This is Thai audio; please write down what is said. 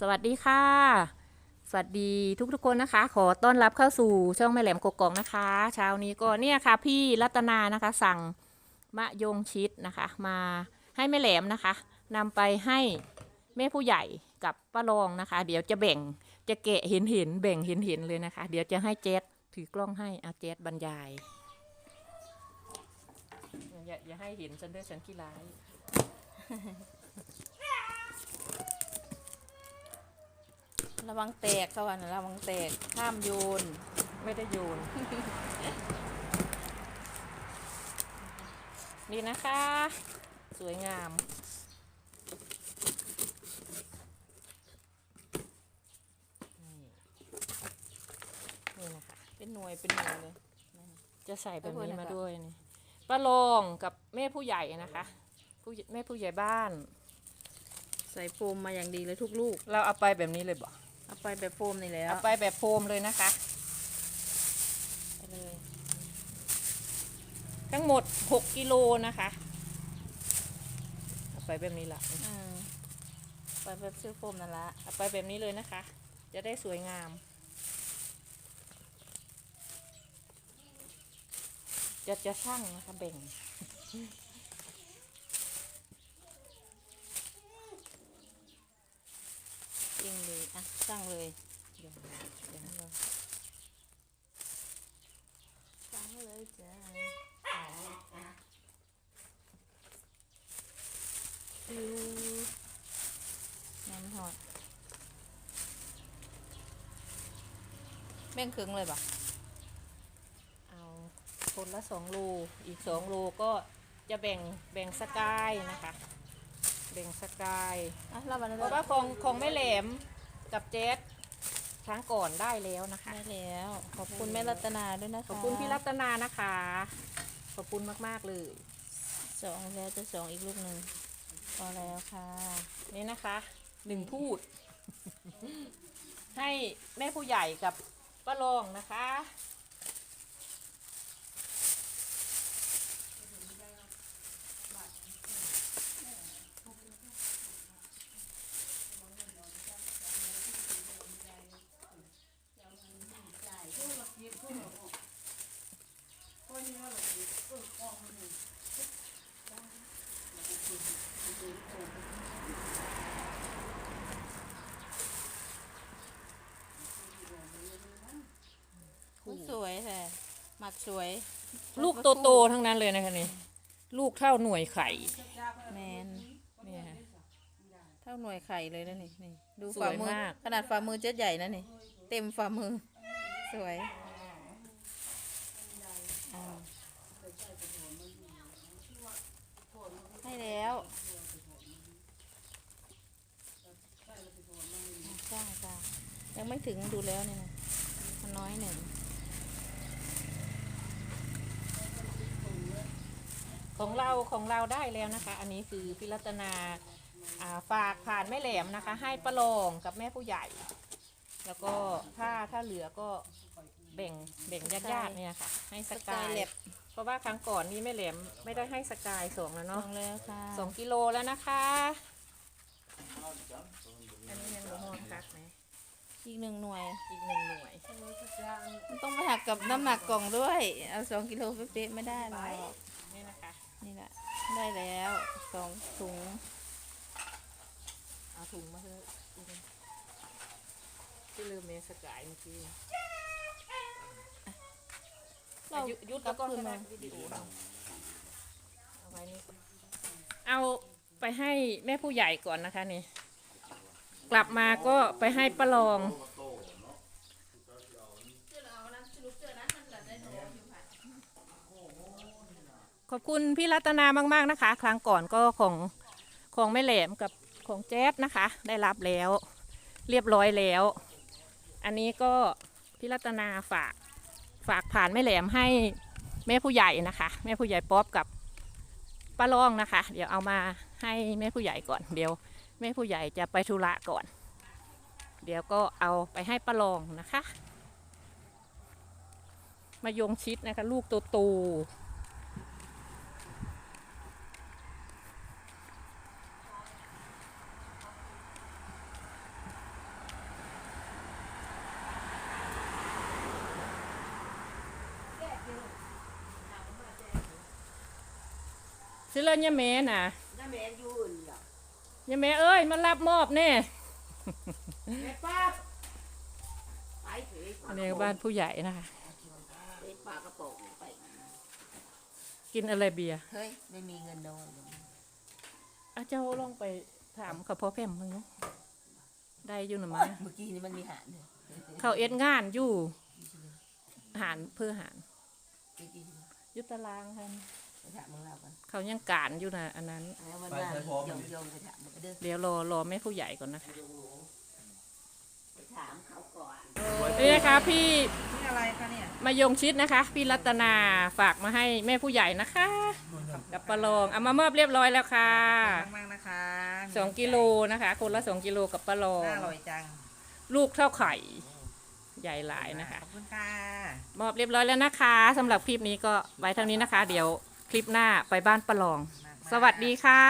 สวัสดีค่ะ สวัสดีทุกทุกๆคนนะคะ ขอต้อนรับเข้าสู่ช่องแม่แหลมกกกอกนะคะเช้านี้ก็เนี่ยค่ะ พี่รัตนานะคะ สั่งมะยงชิดนะคะ มาให้แม่แหลมนะคะนำไปให้แม่ผู้ใหญ่กับป้ารองนะคะ เดี๋ยวจะแบ่งจะแกะเห็นเห็นแบ่งเห็นเห็นเลยนะคะ เดี๋ยวจะให้เจสถือกล้องให้อาเจสบรรยายอย่าอย่าให้เห็นฉันด้วยฉันขี้ร้าย ระวังแตกเขาว่านะระวังแตกห้ามโยน ไม่ได้โยนนี่นะคะ สวยงามนี่นะคะ เป็นหน่วยเป็นหน่วยเลย จะใส่แบบนี้ขอบคุณมานะคะด้วยนี่ป้ารองกับแม่ผู้ใหญ่นะคะ ผู้ใหญ่แม่ผู้ใหญ่บ้าน ใส่โฟมมาอย่างดีเลยทุกลูก เราเอาไปแบบนี้เลยบ่ เอาไปแบบโฟมนี่แล้วเอาไปแบบโฟมเลยนะคะไปเลยทั้งหมด6กิโลนะคะเอาไปแบบนี้ละอืมไปแบบซื้อโฟมนั่นละเอาไปแบบนี้เลยนะคะ จะได้สวยงามจะจะช่างนะคะแบ่ง จริงเลย อะสั่งเลยเดี๋ยวเดี๋ยวสั่งเลยจ้าดูน้ำหอดแบ่งครึ่งเลยปะเอาคนละสองโลอีกสองโลก็จะแบ่งแบ่งสกายนะคะ แบ่งสกายอะเราวันนี้เพราะว่าของของแม่แหลม กับเจสครั้งก่อนได้แล้วนะคะ ได้แล้ว ขอบคุณแม่รัตนาด้วยนะคะขอบคุณพี่รัตนานะคะ ขอบคุณมากๆเลยสองแล้วจะสองอีกลูกหนึ่งพอแล้วค่ะ นี่นะคะหนึ่งพูด ให้แม่ผู้ใหญ่กับป้ารองนะคะ อุ๊ยสวยแท้หมัก สวยลูกโตๆทั้งนั้นเลยนะคะนี่ลูกเท่าหน่วยไข่ แมนเนี่ย เท่าหน่วยไข่เลยนะนี่นี่ดูสฝ่าวยมือมาก ขนาดฝ่ามือเจ็ดใหญ่นะนี่ เต็มฝ่ามือ สวยอ่าให้แล้วจ้าจ้ายังไม่ถึงดูแล้วเนี่ยนะมันน้อยหนึ่ง ของเราของเราได้แล้วนะคะ อันนี้คือพี่รัตนาอ่าฝากผ่านแม่แหลมนะคะ ให้ป้ารองกับแม่ผู้ใหญ่ แล้วก็ถ้าถ้าเหลือก็แบ่งแบ่งญาติญาติๆเนี่ยค่ะ ให้สกายสกายแล็บเพราะว่าครั้งก่อนนี้แม่แหลมไม่ได้ให้สกายสองแล้วลเนาะงแล้วค่ะสองกิโลแล้วนะคะอันนี้ยังบ่ฮอนคักไหมอีกหนึ่งหน่วยอีกหนึ่งหน่วยมันต้องไปหักกับน้ำหนักกล่องด้วย เอาสองกิโลเป๊ะๆไม่ได้หรอก นี่นะคะ นี่แหละ ได้แล้วสองถุง เอาถุงมาเถอะที่ลืมเมสกายเมื่อกี้เรายุยุดกแล้ลัวบก็คืนมาวิดีโอเราเอาไว้นี่เอาไปให้แม่ผู้ใหญ่ก่อนนะคะนี่ กลับมาก็ไปให้ป้ารอง อบคุณพี่รัตนามาก ๆนะคะ ครั้งก่อนก็ของของแม่แหลมกับของแจ๊ดนะคะ ได้รับแล้ว เรียบร้อยแล้ว อันนี้ก็พี่รัตนาฝากฝากผ่านแม่แหลมให้แม่ผู้ใหญ่นะคะ แม่ผู้ใหญ่ป๊อปกับป้าล่องนะคะ เดี๋ยวเอามาให้แม่ผู้ใหญ่ก่อน เดี๋ยวแม่ผู้ใหญ่จะไปธุระก่อน เดี๋ยวก็เอาไปให้ป้าลองนะคะ มายงชิดนะคะ ลูกโตๆ ซื้อเลยยะแม่น่ะน้าแม่อยู่อื่นเหรอยะแม่เอ้ยมารับมอบแน่ แม่ป้าบไปเถอะอันนี้ก็บ้านผู้ใหญ่นะคะ ไปปลากระป๋องไป กินอะไรเบียร์เฮ้ย ไม่มีเงินนอนอาเจ้าลองไปถามเขาพ่อแพมมึงเนาะได้อยู่หรือโอ๊มั้ยเมื่อกี้นี่มันมีหานเนี่ยเขาเอ็ดงานอยู่ หารเพื่อหารไปกินอยุตารางค่ะ ไปถามมึงเรากันเขายังการอยู่นะอันนั้นแล้ววันหน้าโยมโยมไปถามมึงเด้อเดี๋ยวรอรอแม่ผู้ใหญ่ก่อนนะคะไปถามเขาก่อนนี่นะคะพี่นี่อะไรคะเนี่ยมายงชิดนะคะ พี่รัตนาฝากมาให้แม่ผู้ใหญ่นะคะ กับปลาลองเอามามอบเรียบร้อยแล้วค่ะมากๆนะคะสองกิโลนะคะ คนละสองกิโลกับปลาลองน่าอร่อยจังลูกเท่าไข่ ใหญ่หลายนะคะ ขอบคุณค่ะ มอบเรียบร้อยแล้วนะคะสำหรับคลิปนี้ก็ไว้เท่านี้นะคะ เดี๋ยวค ลิปหน้าไปบ้านประลอง สวัสดีค่ะ